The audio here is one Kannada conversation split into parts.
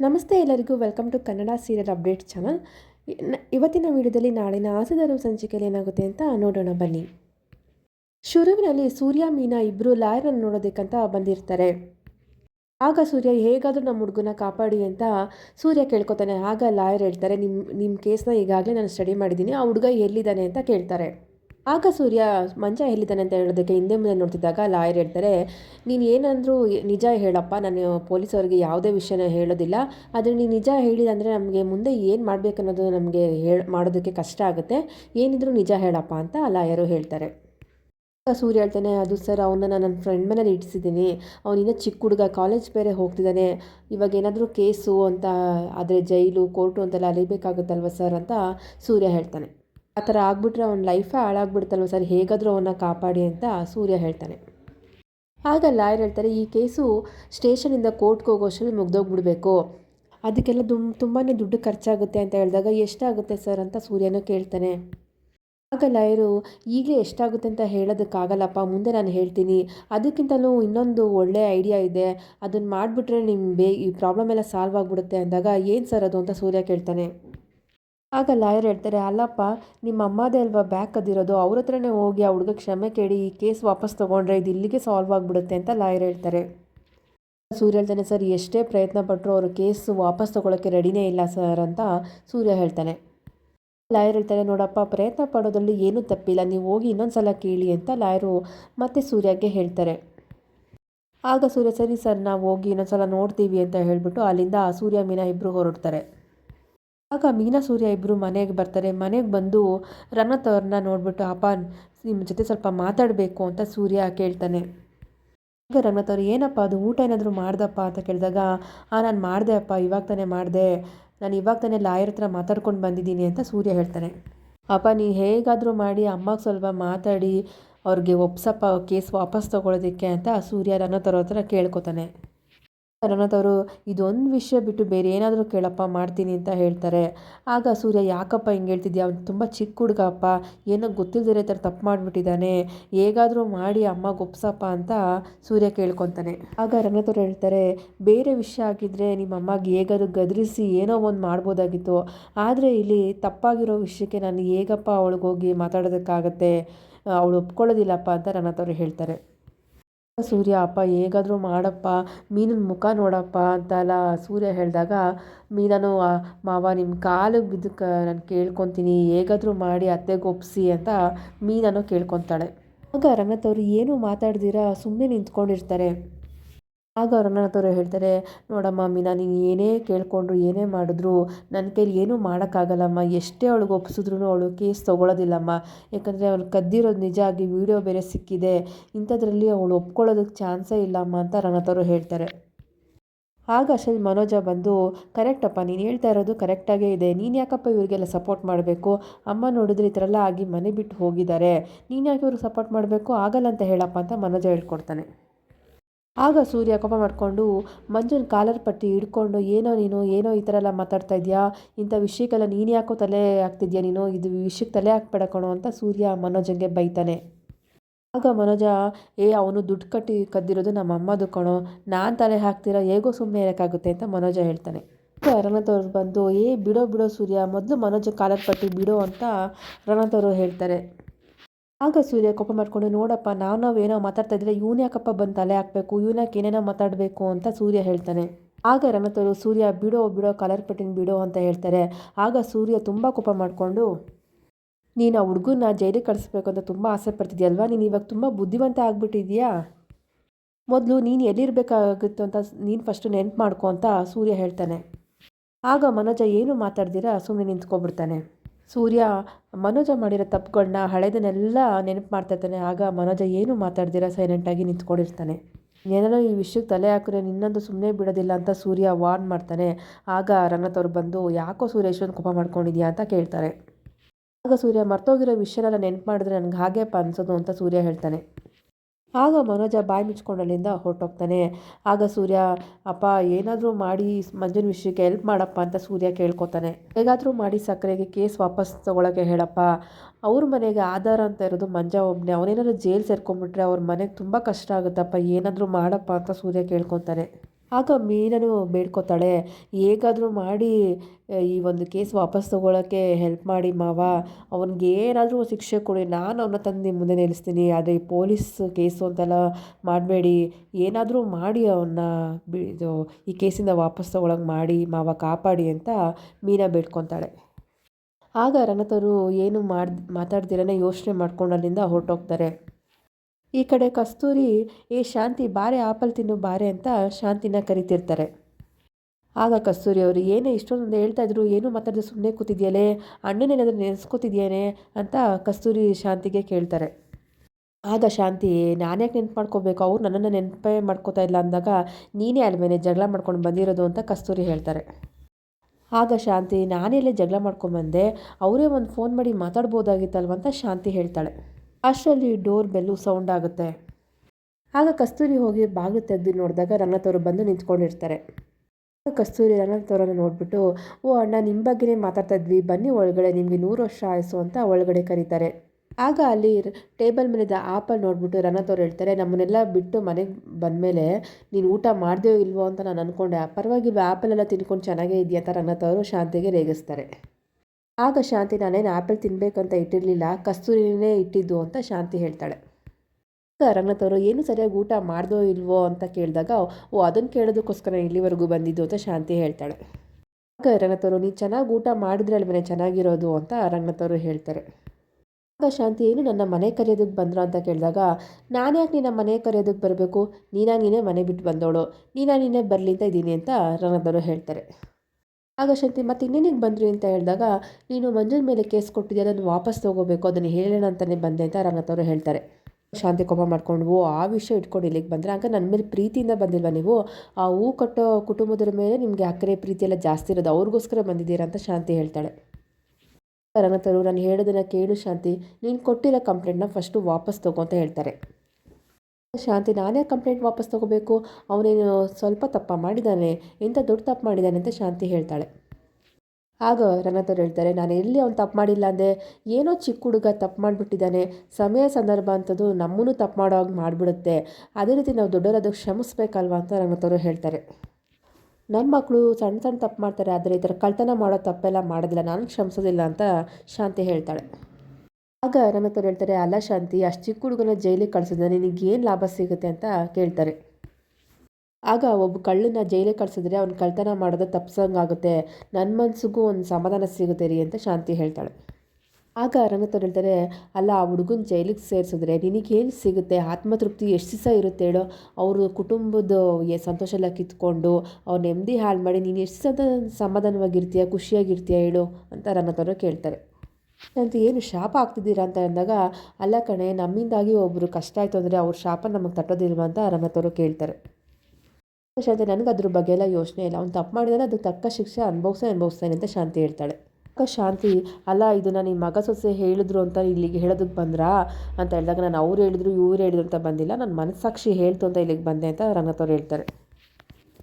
ನಮಸ್ತೆ ಎಲ್ಲರಿಗೂ welcome to Kannada serial update channel ಇವತ್ತಿನ ವಿಡಿಯೋದಲ್ಲಿ ನಾಳಿನ ಆಸೆದಾರು ಸಂಚಿಕೆಯಲ್ಲಿ ಏನಾಗುತ್ತೆ ಅಂತ ನೋಡೋಣ, ಬನ್ನಿ. ಶುರುವಿನಲ್ಲಿ ಸೂರ್ಯ, ಮೀನಾ ಇಬ್ಬರು ಲಾಯರನ್ನು ನೋಡೋದಕ್ಕಂತ ಬಂದಿರ್ತಾರೆ. ಆಗ ಸೂರ್ಯ, ಹೇಗಾದರೂ ನಮ್ಮ ಹುಡುಗನ ಕಾಪಾಡಿ ಅಂತ ಸೂರ್ಯ ಕೇಳ್ಕೊತಾನೆ. ಆಗ ಲಾಯರ್ ಹೇಳ್ತಾರೆ ನಿಮ್ಮ ನಿಮ್ಮ ಕೇಸ್ನ ಈಗಾಗಲೇ ನಾನು ಸ್ಟಡಿ ಮಾಡಿದ್ದೀನಿ. ಆ ಹುಡುಗ ಎಲ್ಲಿದ್ದಾನೆ? ಅಂತ ಕೇಳ್ತಾರೆ. ಆಗ ಸೂರ್ಯ ಮಂಜ ಎಲ್ಲಿದ್ದಾನೆ ಅಂತ ಹೇಳೋದಕ್ಕೆ ಹಿಂದೆ ಮುಂದೆ ನೋಡ್ತಿದ್ದಾಗ ಲಾಯರ್ ಹೇಳ್ತಾರೆ, ನೀನು ಏನಂದರೂ ನಿಜ ಹೇಳಪ್ಪ, ನಾನು ಪೊಲೀಸವ್ರಿಗೆ ಯಾವುದೇ ವಿಷಯನ ಹೇಳೋದಿಲ್ಲ. ಆದರೆ ನೀನು ನಿಜ ಹೇಳಿದಂದರೆ ನಮಗೆ ಮುಂದೆ ಏನು ಮಾಡಬೇಕನ್ನೋದು ನಮಗೆ ಹೇಳಿ ಮಾಡೋದಕ್ಕೆ ಕಷ್ಟ ಆಗುತ್ತೆ. ಏನಿದ್ರೂ ನಿಜ ಹೇಳಪ್ಪ ಅಂತ ಲಾಯರು ಹೇಳ್ತಾರೆ. ಸೂರ್ಯ ಹೇಳ್ತಾನೆ, ಅದು ಸರ್ ಅವನ್ನ ನನ್ನ ಫ್ರೆಂಡ್ ಮನೇಲಿ ಇಡಿಸಿದ್ದೀನಿ ಅವನಿಂದ ಚಿಕ್ಕ ಹುಡುಗ, ಕಾಲೇಜ್ ಬೇರೆ ಹೋಗ್ತಿದ್ದಾನೆ. ಇವಾಗ ಏನಾದರೂ ಕೇಸು ಅಂತ, ಆದರೆ ಜೈಲು, ಕೋರ್ಟು ಅಂತೆಲ್ಲ ಅಲಿಬೇಕಾಗುತ್ತಲ್ವ ಸರ್? ಅಂತ ಸೂರ್ಯ ಹೇಳ್ತಾನೆ. ಆ ಥರ ಆಗ್ಬಿಟ್ರೆ ಅವನ ಲೈಫೇ ಹಾಳಾಗ್ಬಿಡ್ತಲ್ವ ಸರ್? ಹೇಗಾದರೂ ಅವನ್ನ ಕಾಪಾಡಿ ಅಂತ ಸೂರ್ಯ ಹೇಳ್ತಾನೆ. ಆಗ ಲಾಯರ್ ಹೇಳ್ತಾರೆ, ಈ ಕೇಸು ಸ್ಟೇಷನಿಂದ ಕೋರ್ಟ್ಗೆ ಹೋಗೋಷ್ಟರಲ್ಲಿ ಮುಗ್ದೋಗ್ಬಿಡ್ಬೇಕು. ಅದಕ್ಕೆಲ್ಲ ದುಮ್ ತುಂಬಾ ದುಡ್ಡು ಖರ್ಚಾಗುತ್ತೆ ಅಂತ ಹೇಳಿದಾಗ ಎಷ್ಟಾಗುತ್ತೆ ಸರ್? ಅಂತ ಸೂರ್ಯನೂ ಕೇಳ್ತಾನೆ. ಆಗ ಲಾಯರು ಈಗಲೇ ಎಷ್ಟಾಗುತ್ತೆ ಅಂತ ಹೇಳೋದಕ್ಕಾಗಲ್ಲಪ್ಪ, ಮುಂದೆ ನಾನು ಹೇಳ್ತೀನಿ. ಅದಕ್ಕಿಂತಲೂ ಇನ್ನೊಂದು ಒಳ್ಳೆಯ ಐಡಿಯಾ ಇದೆ. ಅದನ್ನು ಮಾಡಿಬಿಟ್ರೆ ನಿಮ್ಮ ಬೇ, ಈ ಪ್ರಾಬ್ಲಮ್ ಎಲ್ಲ ಸಾಲ್ವ್ ಆಗಿಬಿಡುತ್ತೆ. ಅಂದಾಗ, ಏನು ಸರ್ ಅದು? ಅಂತ ಸೂರ್ಯ ಕೇಳ್ತಾನೆ. ಆಗ ಲಾಯರ್ ಹೇಳ್ತಾರೆ, ಅಲ್ಲಪ್ಪ, ನಿಮ್ಮ ಅಮ್ಮದೇ ಅಲ್ವಾ ಬ್ಯಾಕ್ ಅದಿರೋದು ಅವ್ರ ಹತ್ರನೇ ಹೋಗಿ ಆ ಹುಡುಗ ಕ್ಷಮೆ ಕೇಳಿ ಈ ಕೇಸ್ ವಾಪಸ್ ತೊಗೊಂಡ್ರೆ ಇದು ಇಲ್ಲಿಗೆ ಸಾಲ್ವ್ ಆಗಿಬಿಡುತ್ತೆ ಅಂತ ಲಾಯರ್ ಹೇಳ್ತಾರೆ. ಸೂರ್ಯ ಹೇಳ್ತಾನೆ, ಸರ್, ಎಷ್ಟೇ ಪ್ರಯತ್ನ ಪಟ್ಟರು ಅವರು ಕೇಸ್ ವಾಪಸ್ ತೊಗೊಳಕ್ಕೆ ರೆಡಿನೇ ಇಲ್ಲ, ಸರ್, ಅಂತ ಸೂರ್ಯ ಹೇಳ್ತಾನೆ. ಲಾಯರ್ ಹೇಳ್ತಾರೆ, ನೋಡಪ್ಪ, ಪ್ರಯತ್ನ ಪಡೋದ್ರಲ್ಲಿ ಏನೂ ತಪ್ಪಿಲ್ಲ. ನೀವು ಹೋಗಿ ಇನ್ನೊಂದು ಸಲ ಕೇಳಿ ಅಂತ ಲಾಯರು ಮತ್ತೆ ಸೂರ್ಯಗೆ ಹೇಳ್ತಾರೆ. ಆಗ ಸೂರ್ಯ, ಸರಿ, ಸರ್, ನಾವು ಹೋಗಿ ಇನ್ನೊಂದು ಸಲ ನೋಡ್ತೀವಿ, ಅಂತ ಹೇಳಿಬಿಟ್ಟು ಅಲ್ಲಿಂದ ಸೂರ್ಯ, ಮೀನಾ ಇಬ್ಬರು ಹೊರಡ್ತಾರೆ. ಆಗ ಮೀನಾ ಸೂರ್ಯ ಇಬ್ಬರು ಮನೆಗೆ ಬರ್ತಾರೆ. ಮನೆಗೆ ಬಂದು ರಂಗನಾಥ್ ಅವ್ರನ್ನ ನೋಡಿಬಿಟ್ಟು, ಅಪ್ಪ, ನಿಮ್ಮ ಜೊತೆ ಸ್ವಲ್ಪ ಮಾತಾಡಬೇಕು ಅಂತ ಸೂರ್ಯ ಕೇಳ್ತಾನೆ. ಈಗ ರಂಗನಾಥ್ ಅವ್ರು, ಏನಪ್ಪ, ಅದು ಊಟ ಏನಾದರೂ ಮಾಡ್ದಪ್ಪ ಅಂತ ಕೇಳಿದಾಗ ಹಾಂ ನಾನು ಮಾಡಿದೆ ಅಪ್ಪ, ಇವಾಗ ತಾನೇ ಮಾಡಿದೆ. ನಾನು ಇವಾಗ ತಾನೇ ಲಾಯರ್ ಹತ್ರ ಮಾತಾಡ್ಕೊಂಡು ಬಂದಿದ್ದೀನಿ ಅಂತ ಸೂರ್ಯ ಹೇಳ್ತಾನೆ. ಅಪ್ಪ, ನೀ ಹೇಗಾದರೂ ಮಾಡಿ, ಅಮ್ಮಗೆ ಸ್ವಲ್ಪ ಮಾತಾಡಿ, ಅವ್ರಿಗೆ ಒಪ್ಸಪ್ಪ, ಕೇಸ್ ವಾಪಸ್ ತೊಗೊಳೋದಕ್ಕೆ ಅಂತ ಸೂರ್ಯ ರಂಗನಾಥ್ ಅವ್ರ ಹತ್ರ ಕೇಳ್ಕೊತಾನೆ. ರಂಗನಾಥ್ ಅವರು ಇದೊಂದು ವಿಷಯ ಬಿಟ್ಟು ಬೇರೆ ಏನಾದರೂ ಕೇಳಪ್ಪ, ಮಾಡ್ತೀನಿ ಅಂತ ಹೇಳ್ತಾರೆ. ಆಗ ಸೂರ್ಯ, ಯಾಕಪ್ಪ ಹಿಂಗೆ ಹೇಳ್ತಿದ್ಯಾ? ಅವ್ನು ತುಂಬ ಚಿಕ್ಕ ಹುಡುಗಪ್ಪ ಏನೋ ಗೊತ್ತಿಲ್ಲದಿರೋ ಥರ ತಪ್ಪು ಮಾಡಿಬಿಟ್ಟಿದ್ದಾನೆ. ಹೇಗಾದರೂ ಮಾಡಿ ಅಮ್ಮಗೆ ಒಪ್ಸಪ್ಪ ಅಂತ ಸೂರ್ಯ ಕೇಳ್ಕೊತಾನೆ. ಆಗ ರಂಗನಾಥ್ ಅವರು ಹೇಳ್ತಾರೆ, ಬೇರೆ ವಿಷಯ ಆಗಿದ್ದರೆ ನಿಮ್ಮ ಅಮ್ಮಗೆ ಹೇಗಾದರೂ ಗದರಿಸಿ ಏನೋ ಒಂದು ಮಾಡ್ಬೋದಾಗಿತ್ತು. ಆದರೆ ಇಲ್ಲಿ ತಪ್ಪಾಗಿರೋ ವಿಷಯಕ್ಕೆ ನಾನು ಹೇಗಪ್ಪ ಅವಳಿಗೋಗಿ ಮಾತಾಡೋದಕ್ಕಾಗತ್ತೆ? ಅವಳು ಒಪ್ಕೊಳ್ಳೋದಿಲ್ಲಪ್ಪ ಅಂತ ರಂಗನಾಥ್ ಅವರು ಹೇಳ್ತಾರೆ. ಸೂರ್ಯ, ಅಪ್ಪ, ಹೇಗಾದರೂ ಮಾಡಪ್ಪ, ಮೀನಿನ ಮುಖ ನೋಡಪ್ಪ ಅಂತೆಲ್ಲ ಸೂರ್ಯ ಹೇಳಿದಾಗ, ಮೀನನು ಮಾವ ನಿಮ್ಮ ಕಾಲಿಗೆ ಬಿದ್ದು ಕ ನಾನು ಕೇಳ್ಕೊತೀನಿ, ಹೇಗಾದರೂ ಮಾಡಿ ಅತ್ತೆಗೆ ಒಪ್ಪಿಸಿ ಅಂತ ಮೀನನ್ನು ಕೇಳ್ಕೊತಾಳೆ. ಆಗ ರಂಗನಾಥ್ ಅವರು, ಏನೂ ಮಾತಾಡ್ದಿರ? ಸುಮ್ಮನೆ ನಿಂತ್ಕೊಂಡಿರ್ತಾರೆ. ಆಗ ರಂಗನಾಥವ್ರು ಹೇಳ್ತಾರೆ, ನೋಡಮ್ಮ, ಮೀನಾ, ನೀನು ಏನೇ ಕೇಳಿಕೊಂಡ್ರು, ಏನೇ ಮಾಡಿದ್ರು ನನ್ನ ಕೈಲಿ ಏನೂ ಮಾಡೋಕ್ಕಾಗಲ್ಲಮ್ಮ. ಎಷ್ಟೇ ಅವಳಿಗೆ ಒಪ್ಸಿದ್ರು ಅವಳು ಕೇಸ್ ತೊಗೊಳೋದಿಲ್ಲಮ್ಮ. ಯಾಕಂದರೆ ಅವಳು ಕದ್ದಿರೋದು ನಿಜ ಆಗಿ ವಿಡಿಯೋ ಬೇರೆ ಸಿಕ್ಕಿದೆ. ಇಂಥದ್ರಲ್ಲಿ ಅವಳು ಒಪ್ಕೊಳ್ಳೋದಕ್ಕೆ ಚಾನ್ಸೇ ಇಲ್ಲಮ್ಮ ಅಂತ ರಣತವರು ಹೇಳ್ತಾರೆ. ಆಗ ಅಷ್ಟರಲ್ಲಿ ಮನೋಜ ಬಂದು ಕರೆಕ್ಟಪ್ಪ ನೀನು ಹೇಳ್ತಾ ಇರೋದು ಕರೆಕ್ಟಾಗೇ ಇದೆ. ನೀನು ಯಾಕಪ್ಪ ಇವರಿಗೆಲ್ಲ ಸಪೋರ್ಟ್ ಮಾಡಬೇಕು? ಅಮ್ಮ ನೋಡಿದ್ರೆ ಈ ಥರ ಎಲ್ಲ ಆಗಿ ಮನೆ ಬಿಟ್ಟು ಹೋಗಿದ್ದಾರೆ. ನೀನು ಯಾಕೆ ಇವ್ರಿಗೆ ಸಪೋರ್ಟ್ ಮಾಡಬೇಕು? ಆಗಲ್ಲ ಅಂತ ಹೇಳಪ್ಪ, ಅಂತ ಮನೋಜ ಹೇಳ್ಕೊಡ್ತಾನೆ. ಆಗ ಸೂರ್ಯ ಕೋಪ ಮಾಡಿಕೊಂಡು, ಮಂಜುನ ಕಾಲರ್ ಪಟ್ಟಿ ಹಿಡ್ಕೊಂಡು ಏನೋ ನೀನು, ಏನೋ ಈ ಥರ ಎಲ್ಲ ಮಾತಾಡ್ತಾ ಇದೆಯಾ? ಇಂಥ ವಿಷಯಕ್ಕೆಲ್ಲ ನೀನು ಯಾಕೋ ತಲೆ ಹಾಕ್ತಿದ್ಯಾ ನೀನು? ಇದು ವಿಷಯಕ್ಕೆ ತಲೆ ಹಾಕ್ಬೇಡ ಕಣೋ ಅಂತ ಸೂರ್ಯ ಮನೋಜಂಗೆ ಬೈತಾನೆ. ಆಗ ಮನೋಜ, ಏ, ಅವನು ದುಡ್ಡು ಕಟ್ಟಿ ಕದ್ದಿರೋದು ನಮ್ಮ ಅಮ್ಮದು ಕಣೋ. ನಾನು ತಲೆ ಹಾಕ್ತಿರೋ ಹೇಗೋ ಸುಮ್ಮನೆ ಇರೋಕ್ಕಾಗುತ್ತೆ ಅಂತ ಮನೋಜ ಹೇಳ್ತಾನೆ. ರಣತ್ ಅವ್ರು ಬಂದು, ಏ, ಬಿಡೋ ಬಿಡೋ ಸೂರ್ಯ, ಮೊದಲು ಮನೋಜ ಕಾಲರ್ ಪಟ್ಟಿ ಬಿಡೋ ಅಂತ ರಣತ್ ಅವರು ಹೇಳ್ತಾರೆ. ಆಗ ಸೂರ್ಯ ಕೋಪ ಮಾಡ್ಕೊಂಡು, ನೋಡಪ್ಪ ನಾವು ಏನೋ ಮಾತಾಡ್ತಾ ಇದ್ರೆ ಇವನು ಯಾಕಪ್ಪ ಬಂದು ತಲೆ ಹಾಕಬೇಕು ಇವನಕ್ಕೆ ಏನೇನೋ ಮಾತಾಡಬೇಕು ಅಂತ ಸೂರ್ಯ ಹೇಳ್ತಾನೆ. ಆಗ ರಮತವರು ಸೂರ್ಯ ಬಿಡೋ ಬಿಡೋ ಕಲರ್ ಪಟ್ಟಿನ ಬಿಡೋ ಅಂತ ಹೇಳ್ತಾರೆ. ಆಗ ಸೂರ್ಯ ತುಂಬ ಕೋಪ ಮಾಡಿಕೊಂಡು, ನೀನು ಆ ಹುಡುಗನ ಜೈಲಿಗೆ ಕಳಿಸ್ಬೇಕು ಅಂತ ತುಂಬ ಆಸೆ ಪಡ್ತಿದ್ಯಲ್ವಾ? ನೀನು ಇವಾಗ ತುಂಬ ಬುದ್ಧಿವಂತ ಆಗ್ಬಿಟ್ಟಿದ್ಯಾ? ಮೊದಲು ನೀನು ಎಲ್ಲಿರಬೇಕಾಗಿತ್ತು ಅಂತ ನೀನು ಫಸ್ಟು ನೆನ್ಪು ಮಾಡ್ಕೊ ಅಂತ ಸೂರ್ಯ ಹೇಳ್ತಾನೆ. ಆಗ ಮನೋಜ ಏನು ಮಾತಾಡ್ದಿರ ಸುಮ್ಮನೆ ನಿಂತ್ಕೊಬಿಡ್ತಾನೆ. ಸೂರ್ಯ ಮನೋಜ ಮಾಡಿರೋ ತಪ್ಪುಗಳನ್ನ ಹಳೆದನ್ನೆಲ್ಲ ನೆನಪು ಮಾಡ್ತಾಯಿರ್ತಾನೆ ಆಗ ಮನೋಜ ಏನು ಮಾತಾಡ್ದಿರ? ಸೈಲೆಂಟಾಗಿ ನಿಂತ್ಕೊಂಡಿರ್ತಾನೆ. ಏನಾದರೂ ಈ ವಿಷಯಕ್ಕೆ ತಲೆ ಹಾಕಿದ್ರೆ ನಿನ್ನಂದು ಸುಮ್ಮನೆ ಬಿಡೋದಿಲ್ಲ ಅಂತ ಸೂರ್ಯ ವಾರ್ನ್ ಮಾಡ್ತಾನೆ. ಆಗ ರಂಗನಾಥ್ ಬಂದು, ಯಾಕೋ ಸೂರ್ಯ ಇಷ್ಟೊಂದು ಕೋಪ ಮಾಡ್ಕೊಂಡಿದ್ಯಾ? ಅಂತ ಕೇಳ್ತಾರೆ. ಆಗ ಸೂರ್ಯ ಮರ್ತೋಗಿರೋ ವಿಷಯನೆಲ್ಲ ನೆನಪು ಮಾಡಿದ್ರೆ ನನಗೆ ಹಾಗೇಪ್ಪ ಅನ್ಸೋದು ಅಂತ ಸೂರ್ಯ ಹೇಳ್ತಾನೆ. ಆಗ ಮನೋಜ ಬಾಯಿ ಮುಚ್ಕೊಂಡು ಅಲ್ಲಿಂದ ಹೊರಟೋಗ್ತಾನೆ. ಆಗ ಸೂರ್ಯ, ಅಪ್ಪ, ಏನಾದರೂ ಮಾಡಿ, ಮಂಜುನ ವಿಷಯಕ್ಕೆ ಹೆಲ್ಪ್ ಮಾಡಪ್ಪ ಅಂತ ಸೂರ್ಯ ಕೇಳ್ಕೊತಾನೆ. ಹೇಗಾದರೂ ಮಾಡಿ ಸಕ್ಕರೆಗೆ ಕೇಸ್ ವಾಪಸ್ ತೊಗೊಳಕ್ಕೆ ಹೇಳಪ್ಪ. ಅವ್ರ ಮನೆಗೆ ಆಧಾರ ಅಂತ ಇರೋದು ಮಂಜ ಒಬ್ಬನೇ ಅವನೇನಾದ್ರು ಜೈಲ್ ಸೇರ್ಕೊಂಡ್ಬಿಟ್ರೆ ಅವ್ರ ಮನೆಗೆ ತುಂಬ ಕಷ್ಟ ಆಗುತ್ತಪ್ಪ. ಏನಾದರೂ ಮಾಡಪ್ಪ ಅಂತ ಸೂರ್ಯ ಕೇಳ್ಕೊತಾನೆ. ಆಗ ಮೀನನು ಬೇಡ್ಕೋತಾಳೆ, ಹೇಗಾದರೂ ಮಾಡಿ ಈ ಒಂದು ಕೇಸ್ ವಾಪಸ್ ತೊಗೊಳಕ್ಕೆ ಹೆಲ್ಪ್ ಮಾಡಿ ಮಾವ ಅವನಿಗೆ ಏನಾದರೂ ಶಿಕ್ಷೆ ಕೊಡಿ, ನಾನು ಅವನ ತಂದು ನಿಮ್ಮ ಮುಂದೆ ನಿಲ್ಲಿಸ್ತೀನಿ, ಆದರೆ ಈ ಪೊಲೀಸ್ ಕೇಸು ಅಂತೆಲ್ಲ ಮಾಡಬೇಡಿ, ಏನಾದರೂ ಮಾಡಿ ಅವನ್ನ ಬಿ, ಇದು, ಈ ಕೇಸಿಂದ ವಾಪಸ್ ತೊಗೊಳಂಗೆ ಮಾಡಿ, ಮಾವ ಕಾಪಾಡಿ ಅಂತ ಮೀನ ಬೇಡ್ಕೊತಾಳೆ. ಆಗ ರಂಗತರು ಏನು ಮಾಡಿ ಮಾತಾಡ್ದಿರನೇ ಯೋಚನೆ ಮಾಡ್ಕೊಂಡು ಅಲ್ಲಿಂದ ಹೊರಟೋಗ್ತಾರೆ. ಈ ಕಡೆ ಕಸ್ತೂರಿ ಏ ಶಾಂತಿ ಬಾರೆ ಆಪಲ್ ತಿನ್ನು ಬಾರೆ ಅಂತ ಶಾಂತಿನ ಕರಿತಿರ್ತಾರೆ. ಆಗ ಕಸ್ತೂರಿ ಅವರು, ಏನೇ ಇಷ್ಟೊಂದು ಹೇಳ್ತಾ ಇದ್ರು ಏನು ಮಾತಾಡಿದ್ರೆ ಸುಮ್ಮನೆ ಕೂತಿದ್ಯಲೇ ಅಣ್ಣನೇನಾದರೂ ನೆನೆಸ್ಕೋತಿದ್ಯೇನೆ ಅಂತ ಕಸ್ತೂರಿ ಶಾಂತಿಗೆ ಕೇಳ್ತಾರೆ. ಆಗ ಶಾಂತಿ ನಾನ್ಯಾಕೆ ನೆನ್ಪು ಮಾಡ್ಕೋಬೇಕು ಅವ್ರು ನನ್ನನ್ನು ನೆನಪೇ ಮಾಡ್ಕೋತಾ ಇಲ್ಲ ಅಂದಾಗ ನೀನೇ ಅಲ್ವೇನೆ ಜಗಳ ಮಾಡ್ಕೊಂಡು ಬಂದಿರೋದು ಅಂತ ಕಸ್ತೂರಿ ಹೇಳ್ತಾರೆ. ಆಗ ಶಾಂತಿ ನಾನೆಲ್ಲೇ ಜಗಳ ಮಾಡ್ಕೊಂಬಂದೆ, ಅವರೇ ಒಂದು ಫೋನ್ ಮಾಡಿ ಮಾತಾಡ್ಬೋದಾಗಿತ್ತಲ್ವ ಅಂತ ಶಾಂತಿ ಹೇಳ್ತಾಳೆ. ಅಷ್ಟರಲ್ಲಿ ಡೋರ್ ಬೆಲ್ಲು ಸೌಂಡ್ ಆಗುತ್ತೆ. ಆಗ ಕಸ್ತೂರಿ ಹೋಗಿ ಬಾಗಿಲು ತೆಗೆದು ನೋಡಿದಾಗ ರಂಗತವರು ಬಂದು ನಿಂತ್ಕೊಂಡಿರ್ತಾರೆ. ಕಸ್ತೂರಿ ರಂಗತವರನ್ನು ನೋಡಿಬಿಟ್ಟು, ಓ ಅಣ್ಣ ನಿಮ್ಮ ಬಗ್ಗೆನೇ ಮಾತಾಡ್ತಾ ಇದ್ವಿ. ಬನ್ನಿ ಒಳಗಡೆ. ನಿಮಗೆ ನೂರು ವರ್ಷ ಆಯಿಸು ಅಂತ ಒಳಗಡೆ ಕರೀತಾರೆ. ಆಗ ಅಲ್ಲಿ ಟೇಬಲ್ ಮೇಲಿದ್ದ ಆಪಲ್ ನೋಡಿಬಿಟ್ಟು ಅವರು ಹೇಳ್ತಾರೆ, ನಮ್ಮನ್ನೆಲ್ಲ ಬಿಟ್ಟು ಮನೆಗೆ ಬಂದಮೇಲೆ ನೀನು ಊಟ ಮಾಡಿದೆಯೋ ಇಲ್ವೋ ಅಂತ ನಾನು ಅಂದ್ಕೊಂಡೆ ಪರವಾಗಿಲ್ವ, ಆಪಲ್ ಎಲ್ಲ ತಿನ್ಕೊಂಡು ಚೆನ್ನಾಗೇ ಇದೆಯಾ ಅಂತ ರಂಗತವರು ಶಾಂತಿಗೆ ರೇಗಿಸ್ತಾರೆ. ಆಗ ಶಾಂತಿ ನಾನೇನು ಆ್ಯಪಲ್ ತಿನ್ನಬೇಕಂತ ಇಟ್ಟಿರಲಿಲ್ಲ, ಕಸ್ತೂರಿನೇ ಇಟ್ಟಿದ್ದು ಅಂತ ಶಾಂತಿ ಹೇಳ್ತಾಳೆ. ರಂಗನಾಥ್ ಅವರು, ಏನು ಸರಿಯಾಗಿ ಊಟ ಮಾಡ್ದೋ ಇಲ್ವೋ ಅಂತ ಕೇಳಿದಾಗ, ಓ ಅದನ್ನು ಕೇಳೋದಕ್ಕೋಸ್ಕರ ಇಲ್ಲಿವರೆಗೂ ಬಂದಿದ್ದು ಅಂತ ಶಾಂತಿ ಹೇಳ್ತಾಳೆ. ಆಗ ರಂಗನಾಥ್ ಅವರು, ನೀನು ಚೆನ್ನಾಗಿ ಊಟ ಮಾಡಿದ್ರೆ ಅಲ್ವೇ ಚೆನ್ನಾಗಿರೋದು ಅಂತ ರಂಗನಾಥ್ ಹೇಳ್ತಾರೆ. ಆಗ ಶಾಂತಿ, ಏನು ನನ್ನ ಮನೆ ಕರೆಯೋದಕ್ಕೆ ಬಂದ್ರು ಅಂತ ಕೇಳಿದಾಗ, ನಾನ್ಯಾಕೆ ನಿನ್ನ ಮನೆ ಕರೆಯೋದಕ್ಕೆ ಬರಬೇಕು? ನೀನಾಗ ನೀನೇ ಮನೆ ಬಿಟ್ಟು ಬಂದೋಳು ನೀನಾ ನೀನೇ ಬರಲಿ ಅಂತ ಇದ್ದೀನಿ ಅಂತ ರಂಗನಾಥ್ ಹೇಳ್ತಾರೆ. ಆಗ ಶಾಂತಿ, ಮತ್ತೆ ಇನ್ನೇನಿಗೆ ಬಂದ್ರಿ? ಅಂತ ಹೇಳಿದಾಗ, ನೀನು ಮಂಜುನ ಮೇಲೆ ಕೇಸ್ ಕೊಟ್ಟಿದ್ದೆ ಅದನ್ನು ವಾಪಸ್ ತೊಗೋಬೇಕು. ಅದನ್ನು ಹೇಳೋಣ ಅಂತಲೇ ಬಂದೆ ಅಂತ ಅವರು ಹೇಳ್ತಾರೆ. ಶಾಂತಿ ಕೋಪ ಮಾಡ್ಕೊಂಡು, ಓ, ಆ ವಿಷಯ ಇಟ್ಕೊಂಡು ಇಲ್ಲಿಗೆ ಬಂದರೆ ಆಗ ನನ್ನ ಮೇಲೆ ಪ್ರೀತಿಯಿಂದ ಬಂದಿಲ್ವ ನೀವು? ಆ ಹೂ ಕಟ್ಟೋ ಕುಟುಂಬದ ಮೇಲೆ ನಿಮಗೆ ಅಕ್ಕರೆ ಪ್ರೀತಿ ಎಲ್ಲ ಜಾಸ್ತಿ ಇರೋದು, ಅವ್ರಿಗೋಸ್ಕರ ಬಂದಿದ್ದೀರಾ? ಅಂತ ಶಾಂತಿ ಹೇಳ್ತಾಳೆ. ರಂಗತರು ನಾನು ಹೇಳೋದನ್ನು ಕೇಳು ಶಾಂತಿ. ನೀನು ಕೊಟ್ಟಿರೋ ಕಂಪ್ಲೇಂಟ್ನ ಫಸ್ಟು ವಾಪಸ್ ತಗೋ ಅಂತ ಹೇಳ್ತಾರೆ. ಶಾಂತಿ ನಾನೇ ಕಂಪ್ಲೇಂಟ್ ವಾಪಸ್ ತಗೋಬೇಕು. ಅವನೇನು ಸ್ವಲ್ಪ ತಪ್ಪ ಮಾಡಿದ್ದಾನೆ? ಇಂಥ ದೊಡ್ಡ ತಪ್ಪು ಮಾಡಿದ್ದಾನೆ ಅಂತ ಶಾಂತಿ ಹೇಳ್ತಾಳೆ. ಆಗ ರಂಗತವ್ರು ಹೇಳ್ತಾರೆ, ನಾನು ಎಲ್ಲಿ ಅವ್ನು ತಪ್ಪು ಮಾಡಿಲ್ಲ ಅಂದರೆ ಏನೋ ಚಿಕ್ಕ ಹುಡುಗ ತಪ್ಪು ಮಾಡಿಬಿಟ್ಟಿದ್ದಾನೆ. ಸಮಯ ಸಂದರ್ಭ ಅಂಥದ್ದು ನಮ್ಮನ್ನು ತಪ್ಪು ಮಾಡೋ ಹಾಗೆ ಮಾಡಿಬಿಡುತ್ತೆ. ಅದೇ ರೀತಿ ನಾವು ದೊಡ್ಡವರದಕ್ಕೆ ಕ್ಷಮಿಸ್ಬೇಕಲ್ವಾ? ಅಂತ ರಂಗತವ್ರು ಹೇಳ್ತಾರೆ. ನನ್ನ ಮಕ್ಕಳು ಸಣ್ಣ ಸಣ್ಣ ತಪ್ಪು ಮಾಡ್ತಾರೆ, ಆದರೆ ಈ ಥರ ಕಳ್ತನ ಮಾಡೋ ತಪ್ಪೆಲ್ಲ ಮಾಡೋದಿಲ್ಲ ನಾನು ಕ್ಷಮಿಸೋದಿಲ್ಲ, ಅಂತ ಶಾಂತಿ ಹೇಳ್ತಾಳೆ. ಆಗ ನನ್ನ ಹೇಳ್ತಾರೆ, ಅಲ್ಲ ಶಾಂತಿ, ಅಷ್ಟು ಚಿಕ್ಕ ಹುಡುಗನ ಜೈಲಿಗೆ ಕಳಿಸಿದ್ರೆ ಏನು ಲಾಭ ಸಿಗುತ್ತೆ ಅಂತ ಕೇಳ್ತಾರೆ. ಆಗ ಒಬ್ಬ ಕಳ್ಳನ್ನ ಜೈಲಿಗೆ ಕಳಿಸಿದ್ರೆ ಅವ್ನು ಕಳ್ತನ ಮಾಡೋದು ತಪ್ಸಂಗಾಗುತ್ತೆ. ನನ್ನ ಮನಸ್ಸಿಗೂ ಒಂದು ಸಮಾಧಾನ ಸಿಗುತ್ತೆ ರೀ ಅಂತ ಶಾಂತಿ ಹೇಳ್ತಾಳೆ. ಆಗ ರಂಗತವ್ರು ಹೇಳ್ತಾರೆ, ಅಲ್ಲ, ಆ ಹುಡುಗನ ಜೈಲಿಗೆ ಸೇರಿಸಿದ್ರೆ ನಿನಗೇನು ಸಿಗುತ್ತೆ? ಆತ್ಮತೃಪ್ತಿ ಎಷ್ಟು ದಿವಸ ಇರುತ್ತೆ ಹೇಳೋ? ಅವರು ಕುಟುಂಬದ ಸಂತೋಷ ಎಲ್ಲ ಕಿತ್ಕೊಂಡು ಅವ್ರು ನೆಮ್ಮದಿ ಹಾಳು ಮಾಡಿ ನೀನು ಎಷ್ಟು ಸಮಾಧಾನವಾಗಿರ್ತೀಯ, ಖುಷಿಯಾಗಿರ್ತೀಯ ಹೇಳು ಅಂತ ರಂಗತವ್ರು ಕೇಳ್ತಾರೆ. ಅಂತ ಏನು ಶಾಪ ಆಗ್ತಿದ್ದೀರಾ ಅಂತ ಅಂದಾಗ, ಅಲ್ಲ ಕಣೆ, ನಮ್ಮಿಂದಾಗಿ ಒಬ್ಬರು ಕಷ್ಟ ಆಯಿತು ಅಂದರೆ ಅವ್ರ ಶಾಪ ನಮಗೆ ತಟ್ಟೋದಿಲ್ವ ಅಂತ ರಮತವರು ಕೇಳ್ತಾರೆ. ಶಾಂತಿ ನನಗೆ ಅದ್ರ ಬಗ್ಗೆ ಎಲ್ಲ ಯೋಚನೆ ಇಲ್ಲ. ಅವ್ನು ತಪ್ಪು ಮಾಡಿದರೆ ಅದು ತಕ್ಕ ಶಿಕ್ಷೆ ಅನುಭವಿಸೇ ಅನುಭವಿಸ್ತಾನೆ ಅಂತ ಶಾಂತಿ ಹೇಳ್ತಾಳೆ. ಶಾಂತಿ, ಅಲ್ಲ ಇದನ್ನು ನಿಮ್ಮ ಮಗ ಸೊಸೆ ಹೇಳಿದ್ರು ಅಂತ ಇಲ್ಲಿಗೆ ಹೇಳೋದಕ್ಕೆ ಬಂದ್ರಾ ಅಂತ ಹೇಳಿದಾಗ ನಾನು ಅವ್ರು ಹೇಳಿದ್ರು, ಇವ್ರು ಹೇಳಿದ್ರು ಅಂತ ಬಂದಿಲ್ಲ. ನನ್ನ ಮನಸ್ಸಾಕ್ಷಿ ಹೇಳ್ತು ಅಂತ ಇಲ್ಲಿಗೆ ಬಂದೆ ಅಂತ ರಂಗತವ್ರು ಹೇಳ್ತಾರೆ.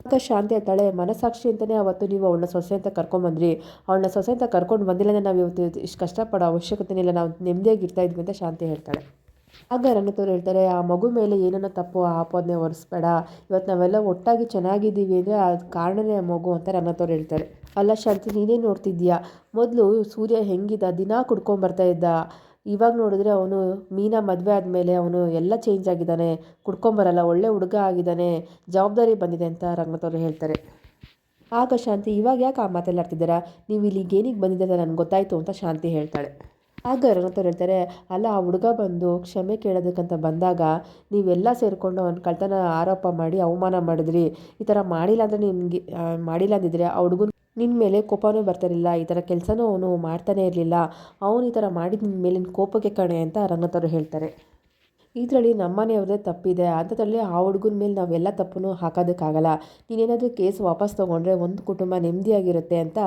ಆಗ ಶಾಂತಿ ಹೇಳ್ತಾಳೆ ಮನಸ್ಸಾಕ್ಷಿ ಅಂತಲೇ ಅವತ್ತು ನೀವು ಅವಳನ್ನ ಸೊಸೆ ಅಂತ ಕರ್ಕೊಂಬಂದ್ರಿ. ಅವಳನ್ನ ಸೊಸೆ ಅಂತ ಕರ್ಕೊಂಡು ಬಂದಿಲ್ಲ ನಾವು ಇವತ್ತು ಇಷ್ಟು ಕಷ್ಟಪಡೋ ಅವಶ್ಯಕತೆ ಇಲ್ಲ. ನಾವು ನೆಮ್ಮದಿಯಾಗಿ ಇರ್ತಾ ಇದ್ವಿ ಅಂತ ಶಾಂತಿ ಹೇಳ್ತಾಳೆ. ಆಗ ರಂಗತವ್ರು ಹೇಳ್ತಾರೆ, ಆ ಮಗು ಮೇಲೆ ಏನನ್ನ ತಪ್ಪು ಆಪೋದನೆ ಒರೆಸ್ಬೇಡ. ಇವತ್ತು ನಾವೆಲ್ಲ ಒಟ್ಟಾಗಿ ಚೆನ್ನಾಗಿದ್ದೀವಿ ಅಂದರೆ ಆ ಕಾರಣನೇ ಆ ಮಗು ಅಂತ ರಂಗತವ್ರು ಹೇಳ್ತಾರೆ. ಅಲ್ಲ ಶಾಂತಿ, ನೀನೇ ನೋಡ್ತಿದ್ದೀಯಾ? ಮೊದಲು ಸೂರ್ಯ ಹೆಂಗಿದ್ದ ದಿನ ಕುಡ್ಕೊಂಬರ್ತಾ ಇದ್ದ. ಇವಾಗ ನೋಡಿದ್ರೆ ಅವನು ಮೀನಾ ಮದುವೆ ಆದಮೇಲೆ ಅವನು ಎಲ್ಲ ಚೇಂಜ್ ಆಗಿದ್ದಾನೆ ಕುಡ್ಕೊಂಬರಲ್ಲ ಒಳ್ಳೆ ಹುಡುಗ ಆಗಿದ್ದಾನೆ, ಜವಾಬ್ದಾರಿ ಬಂದಿದೆ ಅಂತ ರಂಗನಾಥವ್ರು ಹೇಳ್ತಾರೆ. ಆಗ ಶಾಂತಿ, ಇವಾಗ ಯಾಕೆ ಆ ಮಾತೆಲ್ಲ ನೀವು ಇಲ್ಲಿಗೆ ಏನಿಗೆ ಬಂದಿದ್ದೆ ನನಗೆ ಗೊತ್ತಾಯಿತು ಅಂತ ಶಾಂತಿ ಹೇಳ್ತಾಳೆ. ಆಗ ರಂಗನಾಥವ್ರು ಹೇಳ್ತಾರೆ, ಅಲ್ಲ ಆ ಹುಡುಗ ಬಂದು ಕ್ಷಮೆ ಕೇಳೋದಕ್ಕಂತ ಬಂದಾಗ ನೀವೆಲ್ಲ ಸೇರಿಕೊಂಡು ಅವ್ನ ಕಳ್ತನ ಆರೋಪ ಮಾಡಿ ಅವಮಾನ ಮಾಡಿದ್ರಿ. ಈ ಥರ ಮಾಡಿಲ್ಲ ಅಂದರೆ ನಿಮಗೆ ಮಾಡಿಲ್ಲ ಅಂದಿದ್ರೆ ಆ ಹುಡುಗನ ನಿನ್ನ ಮೇಲೆ ಕೋಪನೂ ಬರ್ತಿರಲಿಲ್ಲ ಈ ಥರ ಕೆಲಸನೂ ಅವನು ಮಾಡ್ತಾನೆ ಇರಲಿಲ್ಲ. ಅವನು ಈ ಥರ ಮಾಡಿದ ನಿನ್ನ ಮೇಲಿನ ಕೋಪಕ್ಕೆ ಕಣೆ ಅಂತ ರಂಗತವರು ಹೇಳ್ತಾರೆ. ಇದರಲ್ಲಿ ನಮ್ಮನೆಯವ್ರದ್ದೇ ತಪ್ಪಿದೆ. ಅಂಥದ್ರಲ್ಲಿ ಆ ಹುಡುಗನ ಮೇಲೆ ನಾವೆಲ್ಲ ತಪ್ಪನ್ನು ಹಾಕೋದಕ್ಕಾಗಲ್ಲ. ನೀನೇನಾದರೂ ಕೇಸ್ ವಾಪಸ್ ತೊಗೊಂಡ್ರೆ ಒಂದು ಕುಟುಂಬ ನೆಮ್ಮದಿಯಾಗಿರುತ್ತೆ ಅಂತ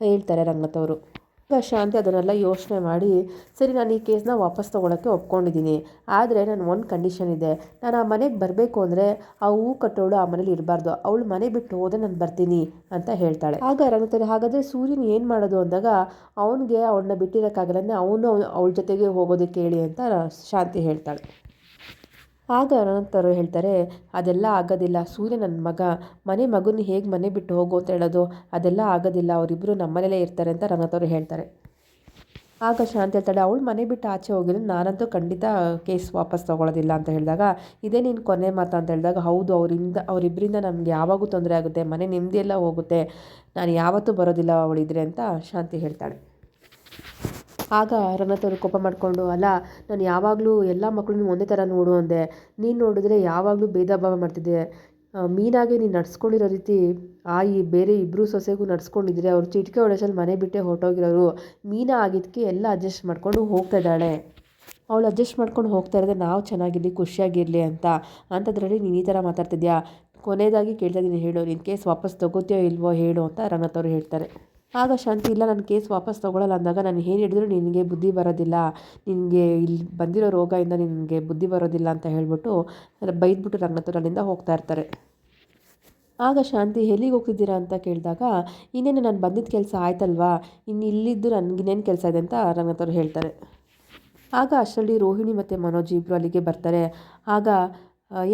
ಹೇಳ್ತಾರೆ ರಂಗತವರು. ಶಾಂತಿ ಅದನ್ನೆಲ್ಲ ಯೋಚನೆ ಮಾಡಿ, ಸರಿ, ನಾನು ಈ ಕೇಸ್ನ ವಾಪಸ್ ತೊಗೊಳಕ್ಕೆ ಒಪ್ಕೊಂಡಿದ್ದೀನಿ. ಆದರೆ ನಾನು ಒಂದು ಕಂಡೀಷನ್ ಇದೆ. ನಾನು ಆ ಮನೆಗೆ ಬರಬೇಕು ಅಂದರೆ ಆ ಹೂ ಕಟ್ಟೋಳು ಆ ಮನೇಲಿ ಇರಬಾರ್ದು. ಅವಳು ಮನೆ ಬಿಟ್ಟು ಹೋದರೆ ನಾನು ಬರ್ತೀನಿ ಅಂತ ಹೇಳ್ತಾಳೆ. ಆಗ ರಂಗತಾರೆ ಹಾಗಾದರೆ ಸೂರ್ಯನ ಏನು ಮಾಡೋದು ಅಂದಾಗ, ಅವನಿಗೆ ಅವಳನ್ನ ಬಿಟ್ಟಿರೋಕ್ಕಾಗಲ್ಲ ಅವನು ಅವಳ ಜೊತೆಗೆ ಹೋಗೋದಕ್ಕೆ ಹೇಳಿ ಅಂತ ಶಾಂತಿ ಹೇಳ್ತಾಳೆ. ಆಗ ಅನಂತರು ಹೇಳ್ತಾರೆ, ಅದೆಲ್ಲ ಆಗೋದಿಲ್ಲ. ಸೂರ್ಯ ನನ್ನ ಮಗ. ಮನೆ ಮಗುನ ಹೇಗೆ ಮನೆ ಬಿಟ್ಟು ಹೋಗು ಅಂತ ಹೇಳೋದು. ಅದೆಲ್ಲ ಆಗೋದಿಲ್ಲ. ಅವರಿಬ್ಬರು ನಮ್ಮನೇಲೇ ಇರ್ತಾರೆ ಅಂತ ರಂಗತವರು ಹೇಳ್ತಾರೆ. ಆಗ ಶಾಂತಿ ಹೇಳ್ತಾಳೆ, ಅವಳು ಮನೆ ಬಿಟ್ಟು ಆಚೆ ಹೋಗಿದ್ರೆ ನಾನಂತೂ ಖಂಡಿತ ಕೇಸ್ ವಾಪಸ್ ತೊಗೊಳೋದಿಲ್ಲ ಅಂತ ಹೇಳಿದಾಗ, ಇದೇ ನೀನು ಕೊನೆ ಮಾತು ಅಂತ ಹೇಳಿದಾಗ, ಹೌದು, ಅವರಿಂದ, ಅವರಿಬ್ಬರಿಂದ ನಮ್ಗೆ ಯಾವಾಗೂ ತೊಂದರೆ ಆಗುತ್ತೆ. ಮನೆ ನೆಮ್ಮದಿ ಎಲ್ಲ ಹೋಗುತ್ತೆ. ನಾನು ಯಾವತ್ತೂ ಬರೋದಿಲ್ಲ ಅವಳಿದ್ರೆ ಅಂತ ಶಾಂತಿ ಹೇಳ್ತಾಳೆ. ಆಗ ರಂಗತವರು ಕೋಪ ಮಾಡಿಕೊಂಡು, ಅಲ್ಲ, ನಾನು ಯಾವಾಗಲೂ ಎಲ್ಲ ಮಕ್ಕಳನ್ನು ಒಂದೇ ಥರ ನೋಡು ಅಂದೆ. ನೀನು ನೋಡಿದ್ರೆ ಯಾವಾಗಲೂ ಭೇದ ಭಾವ ಮಾಡ್ತಿದ್ದೆ ಮೀನಾಗೆ ನೀನು ನಡ್ಸ್ಕೊಂಡಿರೋ ರೀತಿ ಆ ಈ ಬೇರೆ ಇಬ್ಬರು ಸೊಸೆಗೂ ನಡ್ಸ್ಕೊಂಡಿದ್ರೆ ಅವ್ರು ಚಿಟಿಕೆ ಹೊಡೆಸಲ್ಲಿ ಮನೆ ಬಿಟ್ಟೆ ಹೊರಟೋಗಿರೋರು. ಮೀನಾ ಆಗಿದ್ದಕ್ಕೆ ಎಲ್ಲ ಅಡ್ಜಸ್ಟ್ ಮಾಡಿಕೊಂಡು ಹೋಗ್ತಾ ಇದ್ದಾಳೆ. ಅವಳು ಅಡ್ಜಸ್ಟ್ ಮಾಡ್ಕೊಂಡು ಹೋಗ್ತಾ ಇರೋದೇ ನಾವು ಚೆನ್ನಾಗಿರಲಿ, ಖುಷಿಯಾಗಿರಲಿ ಅಂತ. ಅಂಥದ್ರಲ್ಲಿ ನೀನು ಈ ಥರ ಮಾತಾಡ್ತಿದ್ಯಾ? ಕೊನೆಯದಾಗಿ ಕೇಳ್ತಾ ಇದ್ದೀನಿ, ಹೇಳು ನಿನ್ನ ಕೇಸ್ ವಾಪಸ್ ತಗೋತೀಯೋ ಇಲ್ವೋ ಹೇಳು ಅಂತ ರಂಗತವ್ರು ಹೇಳ್ತಾರೆ. ಆಗ ಶಾಂತಿ, ಇಲ್ಲ, ನನ್ನ ಕೇಸ್ ವಾಪಸ್ ತೊಗೊಳಲ್ಲ ಅಂದಾಗ ನಾನು ಏನು ಹಿಡಿದ್ರು ನಿನಗೆ ಬುದ್ಧಿ ಬರೋದಿಲ್ಲ. ನಿನಗೆ ಇಲ್ಲಿ ಬಂದಿರೋ ರೋಗದಿಂದ ನಿನಗೆ ಬುದ್ಧಿ ಬರೋದಿಲ್ಲ ಅಂತ ಹೇಳಿಬಿಟ್ಟು ಬೈದ್ಬಿಟ್ಟು ರಂಗನಾಥವ್ರು ಅಲ್ಲಿಂದ ಹೋಗ್ತಾ ಇರ್ತಾರೆ. ಆಗ ಶಾಂತಿ, ಎಲ್ಲಿಗೆ ಹೋಗ್ತಿದ್ದೀರಾ ಅಂತ ಕೇಳಿದಾಗ, ಇನ್ನೇನು ನಾನು ಬಂದಿದ್ದ ಕೆಲಸ ಆಯ್ತಲ್ವಾ? ಇನ್ನು ಇಲ್ಲಿದ್ದು ನನಗಿನ್ನೇನು ಕೆಲಸ ಇದೆ ಅಂತ ರಂಗನಾಥವ್ರು ಹೇಳ್ತಾರೆ. ಆಗ ಅಷ್ಟರಲ್ಲಿ ರೋಹಿಣಿ ಮತ್ತು ಮನೋಜ್ ಇಬ್ಬರು ಅಲ್ಲಿಗೆ ಬರ್ತಾರೆ. ಆಗ,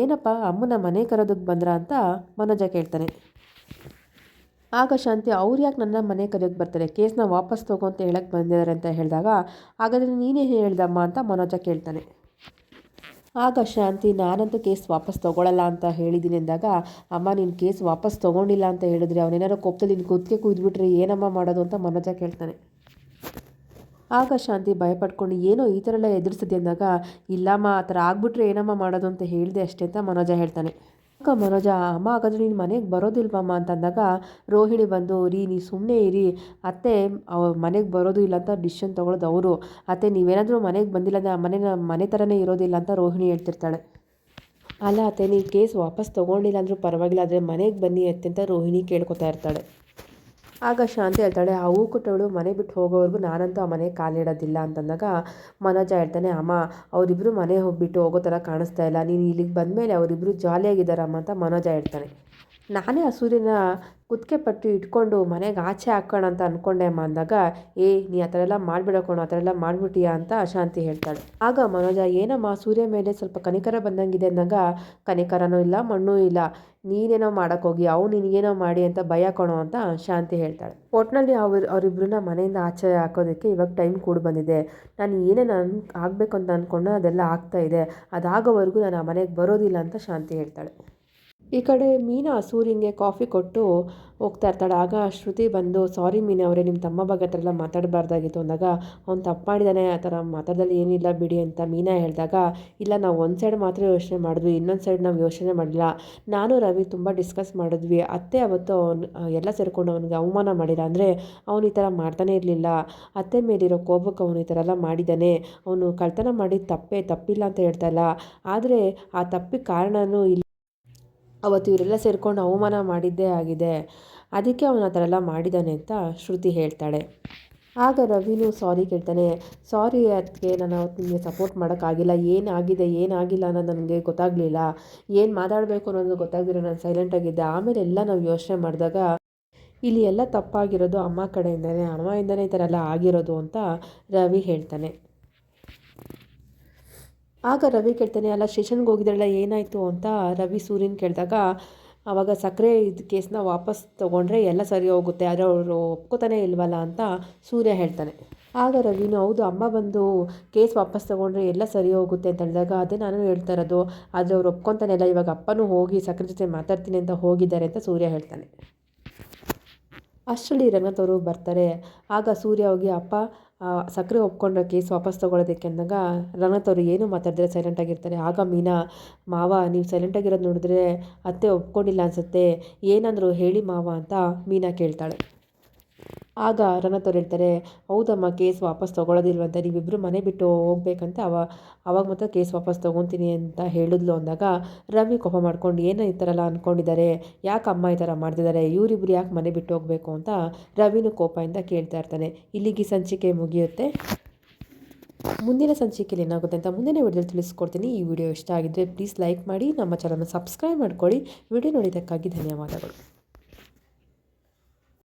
ಏನಪ್ಪ, ಅಮ್ಮನ ಮನೆ ಕರೋದಕ್ಕೆ ಬಂದ್ರ? ಅಂತ ಮನೋಜ ಕೇಳ್ತಾನೆ. ಆಗ ಶಾಂತಿ ಅವ್ರು ಯಾಕೆ ನನ್ನ ಮನೆ ಕರೆಯೋಕ್ಕೆ ಬರ್ತಾರೆ? ಕೇಸ್ನ ವಾಪಸ್ ತಗೋ ಅಂತ ಹೇಳಕ್ಕೆ ಬಂದಿದ್ದಾರೆ ಅಂತ ಹೇಳಿದಾಗ, ಹಾಗಾದರೆ ನೀನೇ ಹೇಳ್ದಮ್ಮ ಅಂತ ಮನೋಜ ಕೇಳ್ತಾನೆ. ಆಗ ಶಾಂತಿ, ನಾನಂತೂ ಕೇಸ್ ವಾಪಸ್ ತೊಗೊಳ್ಳಲ್ಲ ಅಂತ ಹೇಳಿದ್ದೀನಿ ಅಂದಾಗ, ಅಮ್ಮ, ನೀನು ಕೇಸ್ ವಾಪಸ್ ತೊಗೊಂಡಿಲ್ಲ ಅಂತ ಹೇಳಿದ್ರೆ ಅವನೇನಾರು ಕೋಪದಲ್ಲಿ ನಿನ್ನ ಕುತ್ತಿಗೆ ಕುಯ್ದುಬಿಟ್ರೆ ಏನಮ್ಮ ಮಾಡೋದು? ಅಂತ ಮನೋಜ ಕೇಳ್ತಾನೆ. ಆಗ ಶಾಂತಿ ಭಯಪಡ್ಕೊಂಡು, ಏನೋ ಈ ಥರ ಎಲ್ಲ ಎದುರಿಸಿದೆ ಅಂದಾಗ, ಇಲ್ಲಮ್ಮ, ಆ ಥರ ಆಗ್ಬಿಟ್ರೆ ಏನಮ್ಮ ಮಾಡೋದು? ಅಂತ ಹೇಳಿದೆ ಅಷ್ಟೇ ಅಂತ ಮನೋಜ ಹೇಳ್ತಾನೆ. ಅಕ್ಕ ಮನೋಜ, ಅಮ್ಮ ಹಾಗಾದ್ರೆ ನೀನು ಮನೆಗೆ ಬರೋದಿಲ್ವಮ್ಮ ಅಂತಂದಾಗ ರೋಹಿಣಿ ಬಂದು, ರೀ ನೀ ಸುಮ್ಮನೆ ಇರಿ. ಅತ್ತೆ, ಅವ ಮನೆಗೆ ಬರೋದು ಇಲ್ಲ ಅಂತ ಡಿಶನ್ ತೊಗೊಳೋದು ಅವರು. ಅತ್ತೆ, ನೀವೇನಾದರೂ ಮನೆಗೆ ಬಂದಿಲ್ಲ ಅಂದರೆ ಮನೆನ ಮನೆ ಥರನೇ ಇರೋದಿಲ್ಲ ಅಂತ ರೋಹಿಣಿ ಹೇಳ್ತಿರ್ತಾಳೆ. ಅಲ್ಲ ಅತ್ತೆ ನೀವು ಕೇಸ್ ವಾಪಸ್ ತೊಗೊಂಡಿಲ್ಲ ಅಂದರೂ ಪರವಾಗಿಲ್ಲ, ಆದರೆ ಮನೆಗೆ ಬನ್ನಿ ಅತ್ತೆ ಅಂತ ರೋಹಿಣಿ ಕೇಳ್ಕೊತಾ ಇರ್ತಾಳೆ. ಆಗ ಶಾಂತಿ ಹೇಳ್ತಾಳೆ, ಆ ಹೂ ಕೊಟ್ಟವಳು ಮನೆ ಬಿಟ್ಟು ಹೋಗೋವರೆಗೂ ನಾನಂತೂ ಆ ಮನೆಗೆ ಕಾಲಿಡೋದಿಲ್ಲ ಅಂತಂದಾಗ ಮನೋಜ ಹೇಳ್ತಾನೆ, ಅಮ್ಮ ಅವರಿಬ್ಬರು ಮನೆ ಹೋಗ್ಬಿಟ್ಟು ಹೋಗೋ ಥರ ಕಾಣಿಸ್ತಾ ಇಲ್ಲ. ನೀನು ಇಲ್ಲಿಗೆ ಬಂದಮೇಲೆ ಅವರಿಬ್ಬರು ಜಾಲಿಯಾಗಿದ್ದಾರಮ್ಮ ಅಂತ ಮನೋಜ ಹೇಳ್ತಾನೆ. ನಾನೇ ಆ ಸೂರ್ಯನ ಕುತ್ತಿಗೆ ಪಟ್ಟು ಇಟ್ಕೊಂಡು ಮನೆಗೆ ಆಚೆ ಹಾಕೋಣ ಅಂತ ಅಂದ್ಕೊಂಡೆ ಅಮ್ಮ ಅಂದಾಗ, ಏ, ನೀ ಆ ಥರ ಎಲ್ಲ ಮಾಡಿಬಿಡಕೋಣ ಆ ಥರ ಎಲ್ಲ ಮಾಡಿಬಿಟ್ಟಿಯಾ ಅಂತ ಶಾಂತಿ ಹೇಳ್ತಾಳೆ. ಆಗ ಮನೋಜ, ಏನಮ್ಮ, ಸೂರ್ಯ ಮೇಲೆ ಸ್ವಲ್ಪ ಕನಿಕರ ಬಂದಂಗಿದೆ ಅಂದಾಗ, ಕನಿಕರನೂ ಇಲ್ಲ, ಮಣ್ಣೂ ಇಲ್ಲ. ನೀನೇನೋ ಮಾಡೋಕ್ಕೋಗಿ ಅವು ನಿನಗೇನೋ ಮಾಡಿ ಅಂತ ಭಯ ಅಂತ ಶಾಂತಿ ಹೇಳ್ತಾಳೆ. ಒಟ್ಟಿನಲ್ಲಿ ಅವ್ರು ಅವರಿಬ್ಬರನ್ನ ಮನೆಯಿಂದ ಆಚೆ ಹಾಕೋದಕ್ಕೆ ಇವಾಗ ಟೈಮ್ ಕೂಡ ಬಂದಿದೆ. ನಾನು ಏನೇನು ಅನ್ ಆಗಬೇಕು ಅಂತ ಅಂದ್ಕೊಂಡು ಅದೆಲ್ಲ ಆಗ್ತಾ ಇದೆ. ಅದಾಗೋವರೆಗೂ ನಾನು ಆ ಮನೆಗೆ ಬರೋದಿಲ್ಲ ಅಂತ ಶಾಂತಿ ಹೇಳ್ತಾಳೆ. ಈ ಕಡೆ ಮೀನಾ ಸೂರ್ಯಂಗೆ ಕಾಫಿ ಕೊಟ್ಟು ಹೋಗ್ತಾ ಇರ್ತಾಳೆ. ಆಗ ಶ್ರುತಿ ಬಂದು, ಸಾರಿ ಮೀನಾ ಅವರೇ ನಿಮ್ಮ ತಮ್ಮ ಬಗ್ಗೆ ಹತ್ರ ಎಲ್ಲ ಮಾತಾಡಬಾರ್ದಾಗಿತ್ತು. ಅಂದಾಗ, ಅವ್ನು ತಪ್ಪು ಮಾಡಿದ್ದಾನೆ ಆ ಥರ ಮಾತಾಡ್ದಲ್ಲಿ ಏನಿಲ್ಲ ಬಿಡಿ ಅಂತ ಮೀನಾ ಹೇಳಿದಾಗ, ಇಲ್ಲ, ನಾವು ಒಂದು ಸೈಡ್ ಮಾತ್ರ ಯೋಚನೆ ಮಾಡಿದ್ವಿ, ಇನ್ನೊಂದು ಸೈಡ್ ನಾವು ಯೋಚನೆ ಮಾಡಿಲ್ಲ. ನಾನು ರವಿ ತುಂಬ ಡಿಸ್ಕಸ್ ಮಾಡಿದ್ವಿ. ಅತ್ತೆ ಅವತ್ತು ಅವನು, ಎಲ್ಲ ಸೇರಿಕೊಂಡು ಅವನಿಗೆ ಅವಮಾನ ಮಾಡಿಲ್ಲ ಅಂದರೆ ಅವನು ಈ ಥರ ಮಾಡ್ತಾನೆ ಇರಲಿಲ್ಲ. ಅತ್ತೆ ಮೇಲಿರೋ ಕೋಪಕ್ಕೆ ಅವನು ಈ ಥರ ಎಲ್ಲ ಮಾಡಿದ್ದಾನೆ. ಅವನು ಕಳ್ತನ ಮಾಡಿದ ತಪ್ಪೇ, ತಪ್ಪಿಲ್ಲ ಅಂತ ಹೇಳ್ತಾ ಇಲ್ಲ. ಆದರೆ ಆ ತಪ್ಪಿಗೆ ಕಾರಣವೂ ಇಲ್ಲ. ಅವತ್ತು ಇವರೆಲ್ಲ ಸೇರ್ಕೊಂಡು ಅವಮಾನ ಮಾಡಿದ್ದೇ ಆಗಿದೆ. ಅದಕ್ಕೆ ಅವನು ಆ ಥರ ಎಲ್ಲ ಮಾಡಿದ್ದಾನೆ ಅಂತ ಶ್ರುತಿ ಹೇಳ್ತಾಳೆ. ಆಗ ರವಿನು ಸಾರಿ ಕೇಳ್ತಾನೆ. ಸಾರಿ ಅದಕ್ಕೆ ನಾನು ಅವತ್ತು ನಿಮಗೆ ಸಪೋರ್ಟ್ ಮಾಡೋಕ್ಕಾಗಿಲ್ಲ. ಏನಾಗಿದೆ ಏನಾಗಿಲ್ಲ ಅನ್ನೋದು ನನಗೆ ಗೊತ್ತಾಗಲಿಲ್ಲ. ಏನು ಮಾತಾಡಬೇಕು ಅನ್ನೋದು ಗೊತ್ತಾಗದಿರೋ ನಾನು ಸೈಲೆಂಟ್ ಆಗಿದ್ದೆ. ಆಮೇಲೆ ಎಲ್ಲ ನಾವು ಯೋಚನೆ ಮಾಡಿದಾಗ ಇಲ್ಲಿ ಎಲ್ಲ ತಪ್ಪಾಗಿರೋದು ಅಮ್ಮ ಕಡೆಯಿಂದನೇ ಅಮ್ಮಯಿಂದನೇ ಈ ಥರ ಎಲ್ಲ ಆಗಿರೋದು ಅಂತ ರವಿ ಹೇಳ್ತಾನೆ. ಆಗ ರವಿ ಕೇಳ್ತಾನೆ, ಅಲ್ಲ, ಸ್ಟೇಷನ್ಗೆ ಹೋಗಿದ್ರಲ್ಲ, ಏನಾಯಿತು? ಅಂತ ರವಿ ಸೂರ್ಯನ ಕೇಳಿದಾಗ ಆವಾಗ ಸಕ್ಕರೆ ಇದು ಕೇಸನ್ನ ವಾಪಸ್ ತೊಗೊಂಡ್ರೆ ಎಲ್ಲ ಸರಿ ಹೋಗುತ್ತೆ, ಆದರೆ ಅವರು ಒಪ್ಕೋತಾನೆ ಇಲ್ವಲ್ಲ? ಅಂತ ಸೂರ್ಯ ಹೇಳ್ತಾನೆ. ಆಗ ರವಿನು, ಹೌದು, ಅಮ್ಮ ಬಂದು ಕೇಸ್ ವಾಪಸ್ ತೊಗೊಂಡ್ರೆ ಎಲ್ಲ ಸರಿ ಹೋಗುತ್ತೆ ಅಂತ ಹೇಳಿದಾಗ, ಅದೇ ನಾನು ಹೇಳ್ತಾ ಇರೋದು. ಆದರೆ ಅವ್ರು ಒಪ್ಕೊತಾನೆ ಇಲ್ಲ, ಇವಾಗ ಅಪ್ಪನೂ ಹೋಗಿ ಸಕ್ಕರೆ ಜೊತೆ ಮಾತಾಡ್ತೀನಿ ಅಂತ ಹೋಗಿದ್ದಾರೆ ಅಂತ ಸೂರ್ಯ ಹೇಳ್ತಾನೆ. ಅಷ್ಟರಲ್ಲಿ ರಂಗನಾಥ್ ಬರ್ತಾರೆ. ಆಗ ಸೂರ್ಯ ಹೋಗಿ, ಅಪ್ಪ ಸಕ್ಕರೆ ಒಪ್ಕೊಂಡ್ರೆ ಕೇಸ್ ವಾಪಸ್ ತೊಗೊಳೋದಕ್ಕೆ ಅಂದಾಗ ರಂಗನಾಥ್ ಅವರು ಏನೂ ಮಾತಾಡಿದ್ರೆ ಸೈಲೆಂಟಾಗಿರ್ತಾರೆ ಆಗ ಮೀನಾ, ಮಾವ, ನೀವು ಸೈಲೆಂಟಾಗಿರೋದು ನೋಡಿದ್ರೆ ಅತ್ತೆ ಒಪ್ಕೊಂಡಿಲ್ಲ ಅನಿಸುತ್ತೆ. ಏನಂದ್ರು ಹೇಳಿ ಮಾವ ಅಂತ ಮೀನಾ ಕೇಳ್ತಾಳೆ. ಆಗ ರಣತೋರ್ ಹೇಳ್ತಾರೆ, ಹೌದಮ್ಮ, ಕೇಸ್ ವಾಪಸ್ ತೊಗೊಳೋದಿಲ್ವಂತ ನೀವಿಬ್ಬರು ಮನೆ ಬಿಟ್ಟು ಹೋಗ್ಬೇಕಂತ ಅವ, ಅವಾಗ ಮಾತ್ರ ಕೇಸ್ ವಾಪಸ್ ತೊಗೊತೀನಿ ಅಂತ ಹೇಳಿದ್ಲು ಅಂದಾಗ, ರವಿ ಕೋಪ ಮಾಡ್ಕೊಂಡು, ಏನೋ ಈ ಥರ ಎಲ್ಲ ಅಂದ್ಕೊಂಡಿದ್ದಾರೆ ಯಾಕೆ ಅಮ್ಮ ಈ ಥರ ಮಾಡ್ತಿದ್ದಾರೆ? ಇವರಿಬ್ರು ಯಾಕೆ ಮನೆ ಬಿಟ್ಟು ಹೋಗಬೇಕು? ಅಂತ ರವಿನೂ ಕೋಪದಿಂದ ಕೇಳ್ತಾ ಇರ್ತಾನೆ. ಇಲ್ಲಿಗೆ ಸಂಚಿಕೆ ಮುಗಿಯುತ್ತೆ. ಮುಂದಿನ ಸಂಚಿಕೆಯಲ್ಲಿ ಏನಾಗುತ್ತೆ ಅಂತ ಮುಂದಿನ ವಿಡಿಯೋದಲ್ಲಿ ತಿಳಿಸ್ಕೊಡ್ತೀನಿ. ಈ ವಿಡಿಯೋ ಇಷ್ಟ ಆಗಿದ್ದರೆ ಪ್ಲೀಸ್ ಲೈಕ್ ಮಾಡಿ, ನಮ್ಮ ಚಾನಲ್ನ ಸಬ್ಸ್ಕ್ರೈಬ್ ಮಾಡ್ಕೊಳ್ಳಿ. ವಿಡಿಯೋ ನೋಡಿದ್ದಕ್ಕಾಗಿ ಧನ್ಯವಾದಗಳು.